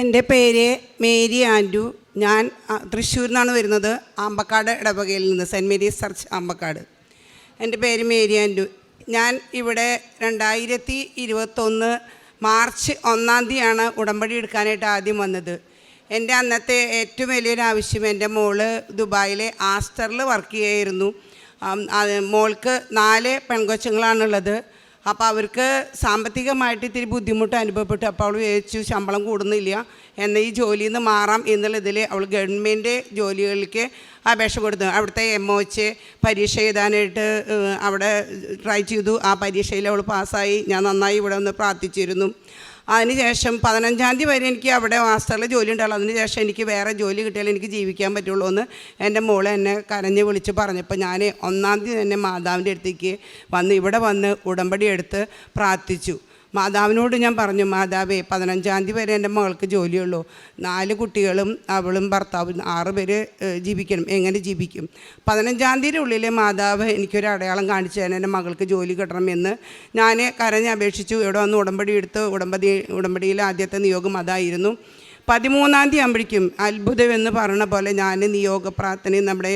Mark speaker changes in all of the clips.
Speaker 1: എന്റെ പേര് മേരി ആൻഡു. ഞാൻ തൃശ്ശൂരിൽ നിന്നാണ് വരുന്നത്. ആമ്പക്കാട് ഇടവകയിൽ നിന്ന് സെന്റ് മേരീസ് ചർച്ച് ആമ്പക്കാട്. എന്റെ പേര് മേരി ആൻഡു. ഞാൻ ഇവിടെ രണ്ടായിരത്തി ഇരുപത്തൊന്ന് മാർച്ച് ഒന്നാം തീയതിയാണ് ഉടമ്പടി എടുക്കാനായിട്ട് ആദ്യം വന്നത്. എന്റെ അന്നത്തെ ഏറ്റവും വലിയൊരു ആവശ്യം എന്റെ മോൾ ദുബായിലെ ആസ്റ്ററിൽ വർക്ക് ചെയ്യായിരുന്നു. മോൾക്ക് നാല് പെൺകൊച്ചുങ്ങളാണുള്ളത്. അപ്പോൾ അവർക്ക് സാമ്പത്തികമായിട്ട് ഇത്തിരി ബുദ്ധിമുട്ട് അനുഭവപ്പെട്ടു. അപ്പോൾ അവൾ വിചാരിച്ചു ശമ്പളം കൂടുന്നില്ല എന്നാൽ ഈ ജോലിയിൽ നിന്ന് മാറാം എന്നുള്ളതിൽ അവൾ ഗവൺമെന്റ് ജോലികൾക്ക് അപേക്ഷ കൊടുത്തു. അവിടുത്തെ എം ഒ എച്ച് പരീക്ഷ എഴുതാനായിട്ട് അവിടെ ട്രൈ ചെയ്തു. ആ പരീക്ഷയിൽ അവൾ പാസ്സായി. ഞാൻ നന്നായി ഇവിടെ ഒന്ന് പ്രാർത്ഥിച്ചിരുന്നു. അതിനുശേഷം പതിനഞ്ചാം തീയതി വരെ എനിക്ക് അവിടെ മാസ്റ്ററിൽ ജോലി ഉണ്ടാവുള്ളൂ അതിനുശേഷം എനിക്ക് വേറെ ജോലി കിട്ടിയാൽ എനിക്ക് ജീവിക്കാൻ പറ്റുള്ളൂ എന്ന് എന്റെ മോളെ എന്നെ കരഞ്ഞ് വിളിച്ച് പറഞ്ഞപ്പോൾ ഞാൻ ഒന്നാം തീയതി തന്നെ മാതാവിന്റെ അടുത്തേക്ക് വന്ന് ഇവിടെ വന്ന് ഉടമ്പടി എടുത്ത് പ്രാർത്ഥിച്ചു. മാതാവിനോട് ഞാൻ പറഞ്ഞു മാതാവേ പതിനഞ്ചാം തീയതി വരെ എന്റെ മകൾക്ക് ജോലിയുള്ളൂ. നാല് കുട്ടികളും അവളും ഭർത്താവും ആറ് പേര് ജീവിക്കണം. എങ്ങനെ ജീവിക്കും? പതിനഞ്ചാം തീയതി ഉള്ളിൽ മാതാവ് എനിക്കൊരു അടയാളം കാണിച്ചു തരാൻ എന്റെ മകൾക്ക് ജോലി കിട്ടണമെന്ന് ഞാൻ കരഞ്ഞ് അപേക്ഷിച്ചു. ഇവിടെ വന്ന് ഉടമ്പടി എടുത്ത് ഉടമ്പടി ഉടമ്പടിയിൽ ആദ്യത്തെ നിയോഗം അതായിരുന്നു. പതിമൂന്നാം തീയതി ആകുമ്പോഴേക്കും അത്ഭുതം എന്ന് പറഞ്ഞ പോലെ ഞാൻ നിയോഗ പ്രാർത്ഥനയും നമ്മുടെ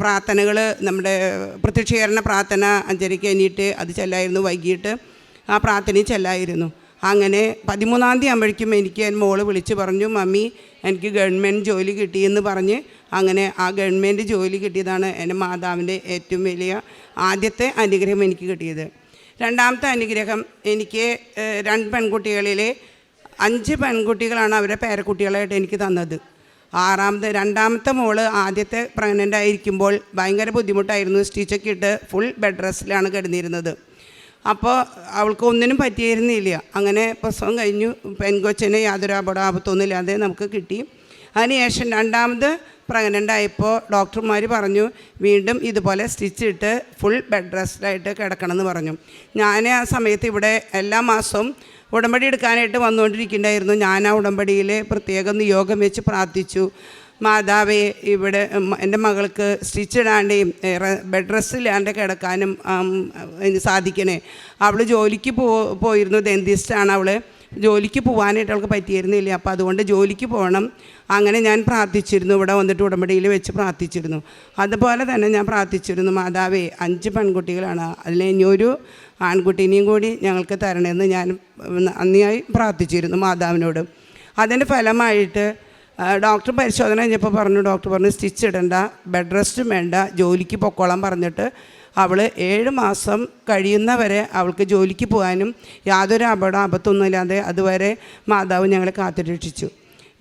Speaker 1: പ്രാർത്ഥനകൾ നമ്മുടെ പ്രത്യക്ഷീകരണ പ്രാർത്ഥന അഞ്ചരയ്ക്ക് എണീറ്റ് അത് ചെല്ലായിരുന്നു വൈകിട്ട്. ആ പ്രാർത്ഥന ചെല്ലായിരുന്നു. അങ്ങനെ പതിമൂന്നാം തീയതി ആകുമ്പോഴേക്കും എനിക്ക് എന്റെ മോൾ വിളിച്ച് പറഞ്ഞു മമ്മി എനിക്ക് ഗവൺമെന്റ് ജോലി കിട്ടിയെന്ന് പറഞ്ഞ് അങ്ങനെ ആ ഗവൺമെന്റ് ജോലി കിട്ടിയതാണ് എന്റെ മാതാവിന്റെ ഏറ്റവും വലിയ ആദ്യത്തെ അനുഗ്രഹം എനിക്ക് കിട്ടിയത്. രണ്ടാമത്തെ അനുഗ്രഹം എനിക്ക് രണ്ട് പെൺകുട്ടികളിലെ അഞ്ച് പെൺകുട്ടികളാണ് അവരെ പേരക്കുട്ടികളായിട്ട് എനിക്ക് തന്നത്. ആറാമത്തെ രണ്ടാമത്തെ മോൾ ആദ്യത്തെ പ്രഗ്നന്റ് ആയിരിക്കുമ്പോൾ ഭയങ്കര ബുദ്ധിമുട്ടായിരുന്നു. സ്റ്റിച്ചൊക്കെ ഇട്ട് ഫുൾ ബെഡ് റെസ്റ്റിലാണ് കിടന്നിരുന്നത്. അപ്പോൾ അവൾക്ക് ഒന്നിനും പറ്റിയിരുന്നില്ല. അങ്ങനെ പ്രസവം കഴിഞ്ഞു. പെൺകൊച്ചിനെ യാതൊരു അപകടാപത്തൊന്നുമില്ലാതെ നമുക്ക് കിട്ടി. അതിനുശേഷം രണ്ടാമത് പ്രഗ്നന്റ് ആയപ്പോൾ ഡോക്ടർമാർ പറഞ്ഞു വീണ്ടും ഇതുപോലെ സ്റ്റിച്ച് ഇട്ട് ഫുൾ ബെഡ് റെസ്റ്റായിട്ട് കിടക്കണമെന്ന് പറഞ്ഞു. ഞാൻ ആ സമയത്ത് ഇവിടെ എല്ലാ മാസവും ഉടമ്പടി എടുക്കാനായിട്ട് വന്നുകൊണ്ടിരിക്കുന്നുണ്ടായിരുന്നു. ഞാൻ ആ ഉടമ്പടിയിൽ പ്രത്യേകം നിയോഗം വെച്ച് പ്രാർത്ഥിച്ചു. മാതാവേ ഇവിടെ എന്റെ മകൾക്ക് സ്റ്റിച്ച് ഇടാണ്ടേയും ബെഡ് റെസ്റ്റ് ഇല്ലാണ്ട് കിടക്കാനും സാധിക്കണേ. അവൾ ജോലിക്ക് പോ പോയിരുന്നു ദന്തിസ്റ്റാണ് അവൾ ജോലിക്ക് പോകാനായിട്ട് അവൾക്ക് പറ്റിയിരുന്നില്ല. അപ്പോൾ അതുകൊണ്ട് ജോലിക്ക് പോകണം അങ്ങനെ ഞാൻ പ്രാർത്ഥിച്ചിരുന്നു. ഇവിടെ വന്നിട്ട് ഉടമ്പടിയിൽ വെച്ച് പ്രാർത്ഥിച്ചിരുന്നു. അതുപോലെ തന്നെ ഞാൻ പ്രാർത്ഥിച്ചിരുന്നു മാതാവേ അഞ്ച് പെൺകുട്ടികളാണ്. അതിൽ ഇനിയൊരു ആൺകുട്ടീനെയും കൂടി ഞങ്ങൾക്ക് തരണമെന്ന് ഞാൻ നന്ദിയായി പ്രാർത്ഥിച്ചിരുന്നു മാതാവിനോട്. അതിന്റെ ഫലമായിട്ട് ഡോക്ടർ പരിശോധന കഴിഞ്ഞപ്പോൾ പറഞ്ഞു ഡോക്ടർ പറഞ്ഞു സ്റ്റിച്ച് ഇടണ്ട ബെഡ് റെസ്റ്റും വേണ്ട ജോലിക്ക് പൊക്കോളാൻ പറഞ്ഞിട്ട് അവൾ ഏഴ് മാസം കഴിയുന്നവരെ അവൾക്ക് ജോലിക്ക് പോകാനും യാതൊരു അപകടം അബദ്ധമൊന്നും ഇല്ലാതെ അതുവരെ മാതാവ് ഞങ്ങളെ കാത്തുരക്ഷിച്ചു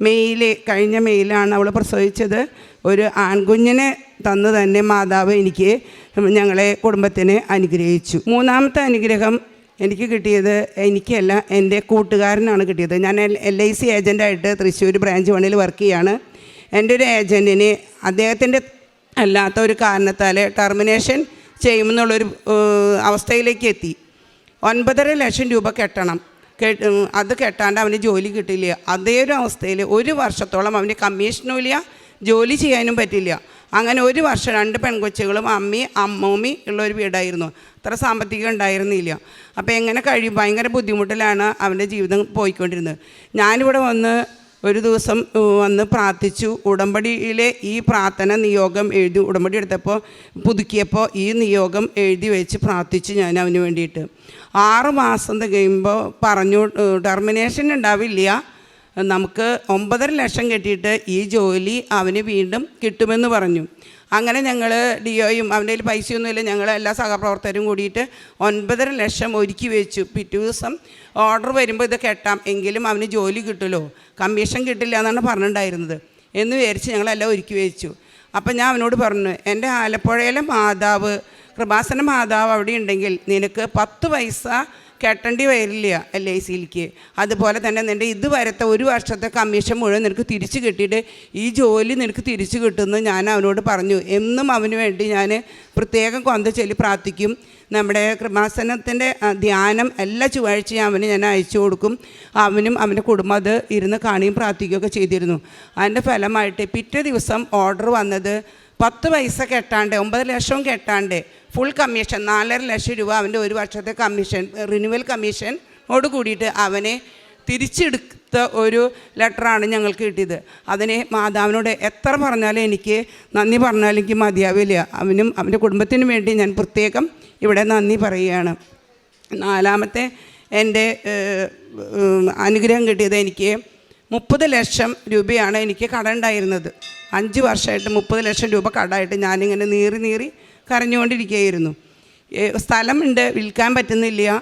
Speaker 1: മെയ്യിൽ കഴിഞ്ഞ മെയ്യിലാണ് അവൾ പ്രസവിച്ചത്. ഒരു ആൺകുഞ്ഞിനെ തന്നു തന്നെ മാതാവ് എനിക്ക് ഞങ്ങളെ കുടുംബത്തിനെ അനുഗ്രഹിച്ചു. മൂന്നാമത്തെ അനുഗ്രഹം എനിക്ക് കിട്ടിയത് എനിക്കല്ല എന്റെ കൂട്ടുകാരനാണ് കിട്ടിയത്. ഞാൻ എൽ ഐ സി ഏജന്റായിട്ട് തൃശ്ശൂർ ബ്രാഞ്ച് വണ്ണിൽ വർക്ക് ചെയ്യാണ്. എന്റെ ഒരു ഏജന്റിന് അദ്ദേഹത്തിന്റെ അല്ലാത്ത ഒരു കാരണത്താൽ ടെർമിനേഷൻ ചെയ്യുമെന്നുള്ളൊരു അവസ്ഥയിലേക്ക് എത്തി. ഒൻപതര ലക്ഷം രൂപ കെട്ടണം. കെട്ട് അത് കെട്ടാണ്ട് അവന് ജോലി കിട്ടില്ല. അതേ ഒരു അവസ്ഥയിൽ ഒരു വർഷത്തോളം അവന് കമ്മീഷനും ഇല്ല ജോലി ചെയ്യാനും പറ്റില്ല. അങ്ങനെ ഒരു വർഷം രണ്ട് പെൺകൊച്ചുകളും അമ്മി അമ്മൂമ്മി ഉള്ള ഒരു വീടായിരുന്നു. അത്ര സാമ്പത്തികം ഉണ്ടായിരുന്നില്ല. അപ്പോൾ എങ്ങനെ കഴിയും? ഭയങ്കര ബുദ്ധിമുട്ടിലാണ് അവന്റെ ജീവിതം പോയിക്കൊണ്ടിരുന്നത്. ഞാനിവിടെ വന്ന് ഒരു ദിവസം വന്ന് പ്രാർത്ഥിച്ചു. ഉടമ്പടിയിലെ ഈ പ്രാർത്ഥന നിയോഗം എഴുതി ഉടമ്പടി എടുത്തപ്പോൾ പുതുക്കിയപ്പോൾ ഈ നിയോഗം എഴുതി വെച്ച് പ്രാർത്ഥിച്ചു ഞാൻ അവന് വേണ്ടിയിട്ട്. ആറ് മാസം തികയുമ്പോൾ പറഞ്ഞു ടെർമിനേഷൻ ഉണ്ടാവില്ല. നമുക്ക് ഒമ്പതര ലക്ഷം കെട്ടിയിട്ട് ഈ ജോലി അവന് വീണ്ടും കിട്ടുമെന്ന് പറഞ്ഞു. അങ്ങനെ ഞങ്ങൾ ഡിഒയും അവന്റെ കയ്യിൽ പൈസയൊന്നുമില്ല. ഞങ്ങൾ എല്ലാ സഹപ്രവർത്തകരും കൂടിയിട്ട് ഒൻപതര ലക്ഷം ഒരുക്കി വെച്ചു. പിറ്റേ ദിവസം ഓർഡർ വരുമ്പോൾ ഇത് കെട്ടാം. എങ്കിലും അവന് ജോലി കിട്ടുമല്ലോ കമ്മീഷൻ കിട്ടില്ല എന്നാണ് പറഞ്ഞിട്ടുണ്ടായിരുന്നത്. എന്ന് വിചാരിച്ച് ഞങ്ങളെല്ലാം ഒരുക്കി വെച്ചു. അപ്പം ഞാൻ അവനോട് പറഞ്ഞു എന്റെ ആലപ്പുഴയിലെ മാതാവ് കൃപാസന മാതാവ് അവിടെ ഉണ്ടെങ്കിൽ നിനക്ക് പത്ത് പൈസ കെട്ടേണ്ടി വരില്ല എൽ ഐ സിയിലേക്ക് അതുപോലെ തന്നെ നിന്റെ ഇതുവരത്തെ ഒരു വർഷത്തെ കമ്മീഷൻ മുഴുവൻ നിനക്ക് തിരിച്ചു കിട്ടിയിട്ട് ഈ ജോലി നിനക്ക് തിരിച്ചു കിട്ടുമെന്ന് ഞാൻ അവനോട് പറഞ്ഞു. എന്നും അവന് വേണ്ടി ഞാൻ പ്രത്യേകം കൊന്ത ചൊല്ലി പ്രാർത്ഥിക്കും. നമ്മുടെ കൃപാസനത്തിന്റെ ആ, ധ്യാനം എല്ലാ ചൊവ്വാഴ്ചയും അവന് ഞാൻ അയച്ചു കൊടുക്കും. അവനും അവന്റെ കുടുംബം അത് ഇരുന്ന് കാണുകയും പ്രാർത്ഥിക്കുകയൊക്കെ ചെയ്തിരുന്നു. അതിന്റെ ഫലമായിട്ട് പിറ്റേ ദിവസം ഓർഡർ വന്നത് പത്ത് പൈസ കെട്ടാണ്ട് ഒമ്പത് ലക്ഷവും കെട്ടാണ്ട് ഫുൾ കമ്മീഷൻ നാലര ലക്ഷം രൂപ അവന്റെ ഒരു വർഷത്തെ കമ്മീഷൻ റിന്യൂവൽ കമ്മീഷനോട് കൂടിയിട്ട് അവനെ തിരിച്ചെടുത്ത ഒരു ലെറ്ററാണ് ഞങ്ങൾക്ക് കിട്ടിയത്. അതിനെ മാതാവിനോട് എത്ര പറഞ്ഞാലും എനിക്ക് നന്ദി പറഞ്ഞാലും എനിക്ക് മതിയാവില്ല. അവനും അവന്റെ കുടുംബത്തിനും വേണ്ടി ഞാൻ പ്രത്യേകം ഇവിടെ നന്ദി പറയുകയാണ്. നാലാമത്തെ എന്റെ അനുഗ്രഹം കിട്ടിയത് എനിക്ക് മുപ്പത് ലക്ഷം രൂപയാണ് എനിക്ക് കട ഉണ്ടായിരുന്നത്. അഞ്ച് വർഷമായിട്ട് മുപ്പത് ലക്ഷം രൂപ കടമായിട്ട് ഞാനിങ്ങനെ നീറി നീറി കരഞ്ഞുകൊണ്ടിരിക്കുകയായിരുന്നു. സ്ഥലം സ്ഥലമുണ്ട് വിൽക്കാൻ പറ്റുന്നില്ല.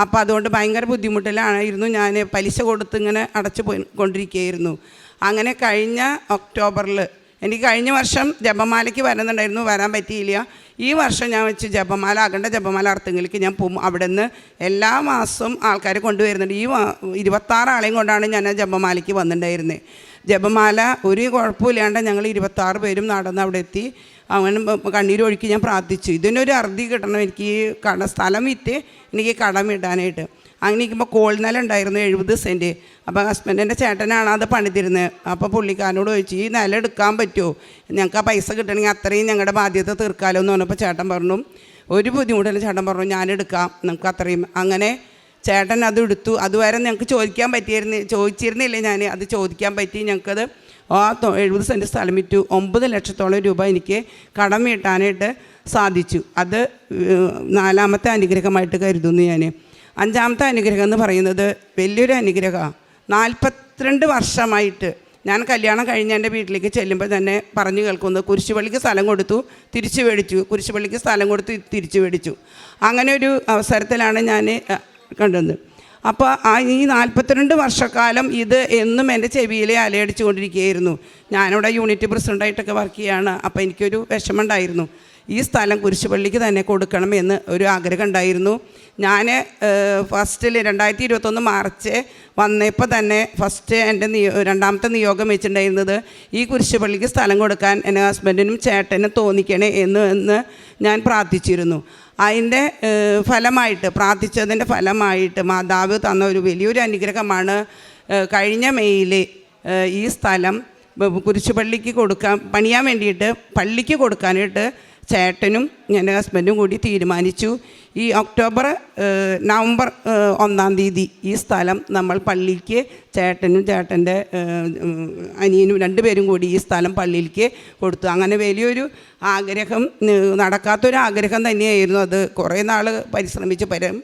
Speaker 1: അപ്പോൾ അതുകൊണ്ട് ഭയങ്കര ബുദ്ധിമുട്ടിലായിരുന്നു. ഞാൻ പലിശ കൊടുത്ത് ഇങ്ങനെ അടച്ചു പോയി കൊണ്ടിരിക്കുകയായിരുന്നു. അങ്ങനെ കഴിഞ്ഞ ഒക്ടോബറിൽ എനിക്ക് കഴിഞ്ഞ വർഷം ജപമാലയ്ക്ക് വരുന്നുണ്ടായിരുന്നു വരാൻ പറ്റിയില്ല. ഈ വർഷം ഞാൻ വെച്ച് ജപമാല ആകേണ്ട ജപമാല അർത്ഥങ്ങൾക്ക് ഞാൻ പോകും അവിടെ നിന്ന് എല്ലാ മാസവും ആൾക്കാർ കൊണ്ടുവരുന്നുണ്ട്. ഈ ഇരുപത്താറ് ആളെയും കൊണ്ടാണ് ഞാൻ ആ ജപമാലയ്ക്ക് വന്നിട്ടുണ്ടായിരുന്നത് ജപമാല ഒരു കുഴപ്പമില്ലാണ്ട് ഞങ്ങൾ ഇരുപത്താറ് പേരും നടന്ന് അവിടെ എത്തി. അങ്ങനെ കണ്ണീരൊഴുക്കി ഞാൻ പ്രാർത്ഥിച്ചു. ഇതിനൊരു അറുതി കിട്ടണം. എനിക്ക് കട സ്ഥലം വിറ്റ് എനിക്ക് കടം ഇടാനായിട്ട്. അങ്ങനെ ഇരിക്കുമ്പോൾ കോൾനില ഉണ്ടായിരുന്നു എഴുപത് സെന്റ് അപ്പോൾ ഹസ്ബൻഡിന്റെ ചേട്ടനാണ് അത് പണിതിരുന്നത് അപ്പോൾ പുള്ളിക്കാരനോട് ചോദിച്ചു ഈ നില എടുക്കാൻ പറ്റുമോ ഞങ്ങൾക്ക് ആ പൈസ കിട്ടണമെങ്കിൽ അത്രയും ഞങ്ങളുടെ ബാധ്യത തീർക്കാമല്ലോ എന്ന് പറഞ്ഞപ്പോൾ ചേട്ടൻ പറഞ്ഞു ഒരു ബുദ്ധിമുട്ടില്ല ചേട്ടൻ പറഞ്ഞു ഞാനെടുക്കാം നമുക്ക് അത്രയും. അങ്ങനെ ചേട്ടൻ അത് എടുത്തു. അതുവരെ ഞങ്ങൾക്ക് ചോദിക്കാൻ പറ്റിയിരുന്നു ചോദിച്ചിരുന്നില്ല ഞാൻ അത് ചോദിക്കാൻ പറ്റി. ഞങ്ങൾക്കത് ആ എഴുപത് സെന്റ് സ്ഥലം വിറ്റു. ഒമ്പത് ലക്ഷത്തോളം രൂപ എനിക്ക് കടം വീട്ടാനായിട്ട് സാധിച്ചു. അത് നാലാമത്തെ അനുഗ്രഹമായിട്ട് കരുതുന്നു ഞാൻ അഞ്ചാമത്തെ അനുഗ്രഹം എന്ന് പറയുന്നത് വലിയൊരു അനുഗ്രഹമാണ് നാൽപ്പത്തിരണ്ട് വർഷമായിട്ട് ഞാൻ കല്യാണം കഴിഞ്ഞ് എന്റെ വീട്ടിലേക്ക് ചെല്ലുമ്പോൾ തന്നെ പറഞ്ഞു കേൾക്കുന്നത് കുരിശുപള്ളിക്ക് സ്ഥലം കൊടുത്തു തിരിച്ചു മേടിച്ചു. കുരിശുപള്ളിക്ക് സ്ഥലം കൊടുത്തു തിരിച്ചു മേടിച്ചു. അങ്ങനെ ഒരു അവസരത്തിലാണ് ഞാൻ കണ്ടത്. അപ്പോൾ ആ ഈ നാൽപ്പത്തിരണ്ട് വർഷക്കാലം ഇത് എന്നും എന്റെ ചെവിയിലെ അലയടിച്ചു കൊണ്ടിരിക്കുകയായിരുന്നു ഞാനിവിടെ യൂണിറ്റ് പ്രസിഡന്റായിട്ടൊക്കെ വർക്ക് ചെയ്യുകയാണ് അപ്പോൾ എനിക്കൊരു വിഷമമുണ്ടായിരുന്നു. ഈ സ്ഥലം കുരിശുപള്ളിക്ക് തന്നെ കൊടുക്കണം എന്ന് ഒരു ആഗ്രഹം ഉണ്ടായിരുന്നു. ഞാൻ ഫസ്റ്റിൽ രണ്ടായിരത്തി ഇരുപത്തൊന്ന് മാർച്ച് വന്നപ്പോൾ തന്നെ ഫസ്റ്റ് എന്റെ നിയോ രണ്ടാമത്തെ നിയോഗം വെച്ചിട്ടുണ്ടായിരുന്നത് ഈ കുരിശുപള്ളിക്ക് സ്ഥലം കൊടുക്കാൻ എന്റെ ഹസ്ബൻഡിനും ചേട്ടനും തോന്നിക്കണേ എന്ന് എന്ന് ഞാൻ പ്രാർത്ഥിച്ചിരുന്നു. അതിന്റെ ഫലമായിട്ട് പ്രാർത്ഥിച്ചതിന്റെ ഫലമായിട്ട് മാതാവ് തന്ന ഒരു വലിയൊരു അനുഗ്രഹമാണ് കഴിഞ്ഞ മെയ്യിൽ ഈ സ്ഥലം കുരിശുപള്ളിക്ക് കൊടുക്കാൻ പണിയാൻ വേണ്ടിയിട്ട് പള്ളിക്ക് കൊടുക്കാനായിട്ട് ചേട്ടനും എന്റെ ഹസ്ബൻഡും കൂടി തീരുമാനിച്ചു. ഈ ഒക്ടോബർ നവംബർ ഒന്നാം തീയതി ഈ സ്ഥലം നമ്മൾ പള്ളിക്ക് ചേട്ടനും ചേട്ടന്റെ അനിയനും രണ്ടുപേരും കൂടി ഈ സ്ഥലം പള്ളിയിലേക്ക് കൊടുത്തു. അങ്ങനെ വലിയൊരു ആഗ്രഹം നടക്കാത്തൊരു ആഗ്രഹം തന്നെയായിരുന്നു അത്. കുറേ നാൾ പരിശ്രമിച്ച് പരം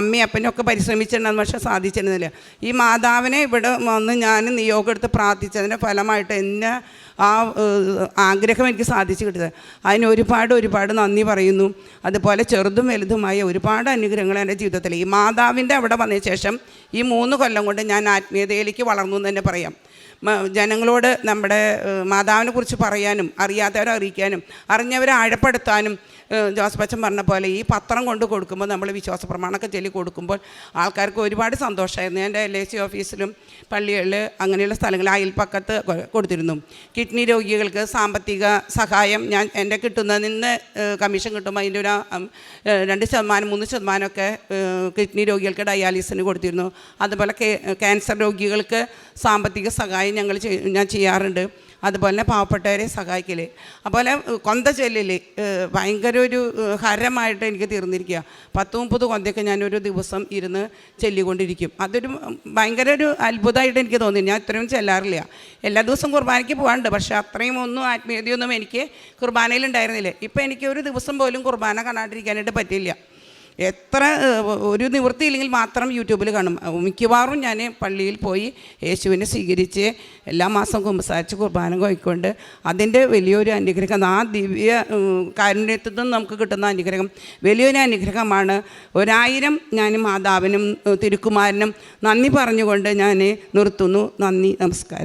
Speaker 1: അമ്മയും അപ്പനൊക്കെ പരിശ്രമിച്ചിട്ടുണ്ടെന്ന് പക്ഷേ സാധിച്ചിരുന്നില്ല. ഈ മാതാവിനെ ഇവിടെ വന്ന് ഞാൻ നിയോഗം എടുത്ത് പ്രാർത്ഥിച്ചതിന്റെ ഫലമായിട്ട് എന്നെ ആ ആഗ്രഹം എനിക്ക് സാധിച്ചു കിട്ടിയത്. അതിന് ഒരുപാട് ഒരുപാട് നന്ദി പറയുന്നു. അതുപോലെ ചെറുതും വലുതുമായ ഒരുപാട് അനുഗ്രഹങ്ങൾ എന്റെ ജീവിതത്തിൽ. ഈ മാതാവിന്റെ അവിടെ വന്ന ശേഷം ഈ മൂന്ന് കൊല്ലം കൊണ്ട് ഞാൻ ആത്മീയതയിലേക്ക് വളർന്നു എന്ന് തന്നെ പറയാം. ജനങ്ങളോട് നമ്മുടെ മാതാവിനെ കുറിച്ച് പറയാനും അറിയാത്തവരെ അറിയിക്കാനും അറിഞ്ഞവരെ ആഴപ്പെടുത്താനും ജോസ് അച്ഛൻ പറഞ്ഞ പോലെ ഈ പത്രം കൊണ്ട് കൊടുക്കുമ്പോൾ നമ്മൾ വിശ്വാസ പ്രമാണമൊക്കെ ചൊല്ലി കൊടുക്കുമ്പോൾ ആൾക്കാർക്ക് ഒരുപാട് സന്തോഷമായിരുന്നു. എന്റെ എൽ ഐ സി ഓഫീസിലും പള്ളികളിൽ അങ്ങനെയുള്ള സ്ഥലങ്ങളിൽ അയൽപ്പക്കത്ത് കൊടുത്തിരുന്നു. കിഡ്നി രോഗികൾക്ക് സാമ്പത്തിക സഹായം ഞാൻ എന്റെ കിട്ടുന്നതിൽ നിന്ന് കമ്മീഷൻ കിട്ടുമ്പോൾ അതിന്റെ ഒരു രണ്ട് ശതമാനം മൂന്ന് ശതമാനമൊക്കെ കിഡ്നി രോഗികൾക്ക് ഡയാലിസിന് കൊടുത്തിരുന്നു. അതുപോലെ ക്യാൻസർ രോഗികൾക്ക് സാമ്പത്തിക സഹായം ഞങ്ങൾ ഞാൻ ചെയ്യാറുണ്ട്. അതുപോലെ പാവപ്പെട്ടവരെ സഹായിക്കൽ അതുപോലെ കൊന്ത ചെല്ലിൽ ഭയങ്കര ഒരു ഹരമായിട്ട് എനിക്ക് തീർന്നിരിക്കുക പത്ത് മുപ്പത് കൊന്തയൊക്കെ ഞാനൊരു ദിവസം ഇരുന്ന് ചെല്ലിക്കൊണ്ടിരിക്കും. അതൊരു ഭയങ്കര ഒരു അത്ഭുതമായിട്ട് എനിക്ക് തോന്നി. ഞാൻ ഇത്രയും ചെല്ലാറില്ല. എല്ലാ ദിവസവും കുർബാനയ്ക്ക് പോകാറുണ്ട് പക്ഷേ അത്രയും ഒന്നും ആത്മീയതയൊന്നും എനിക്ക് കുർബാനയിൽ ഉണ്ടായിരുന്നില്ല ഇപ്പം എനിക്ക് ഒരു ദിവസം പോലും കുർബാന കാണാണ്ടിരിക്കാനായിട്ട് പറ്റില്ല എത്ര ഒരു ഒരു നിവൃത്തിയില്ലെങ്കിൽ മാത്രം യൂട്യൂബിൽ കാണും. മിക്കവാറും ഞാൻ പള്ളിയിൽ പോയി യേശുവിനെ സ്വീകരിച്ച് എല്ലാ മാസം കുമ്പസാരിച്ച് കുർബാന കോയിക്കൊണ്ട് അതിന്റെ വലിയൊരു അനുഗ്രഹം ആ ദിവ്യ കാരുണ്യത്തിൽ നിന്ന് നമുക്ക് കിട്ടുന്ന അനുഗ്രഹം. വലിയൊരു അനുഗ്രഹമാണ് ഒരായിരം ഞാൻ മാതാവിനും തിരുക്കുമാരനും നന്ദി പറഞ്ഞുകൊണ്ട് ഞാൻ നിർത്തുന്നു. നന്ദി നമസ്കാരം.